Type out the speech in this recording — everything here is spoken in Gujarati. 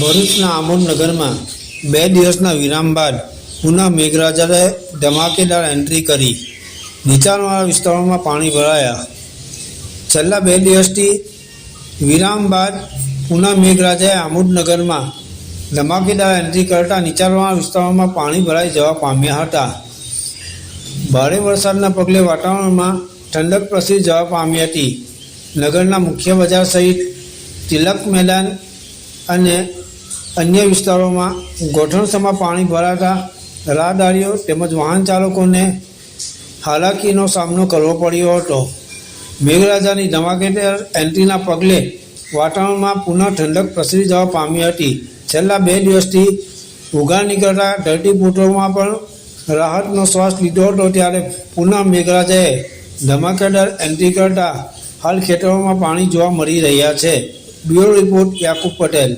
ભરૂચના આમોદનગરમાં બે દિવસના વિરામ બાદ પુના મેઘરાજાએ ધમાકેદાર એન્ટ્રી કરી. નીચાણવાળા વિસ્તારોમાં પાણી ભરાયા. છેલ્લા બે દિવસથી વિરામ બાદ પુના મેઘરાજાએ આમોદનગરમાં ધમાકેદાર એન્ટ્રી કરતા નીચાણવાળા વિસ્તારોમાં પાણી ભરાઈ જવા પામ્યા હતા. ભારે વરસાદના પગલે વાતાવરણમાં ઠંડક પ્રસરી જવા પામી હતી. નગરના મુખ્ય બજાર સહિત તિલક મેદાન અને અન્ય વિસ્તારોમાં ગોઠણસમાં પાણી ભરાતા રાહદારીઓ તેમજ વાહન ચાલકોને હાલાકીનો સામનો કરવો પડ્યો હતો. મેઘરાજાની ધમાકેદાર એન્ટ્રીના પગલે વાતાવરણમાં પુનઃ ઠંડક પ્રસરી જવા પામી હતી. છેલ્લા બે દિવસથી ઉઘાડ નીકળતા ધરતીપુત્રોમાં પણ રાહતનો શ્વાસ લીધો હતો ત્યારે પુનઃ મેઘરાજાએ ધમાકેદાર એન્ટ્રી કરતા હાલ ખેતરોમાં પાણી જોવા મળી રહ્યા છે. Bureau report Yakub Patel.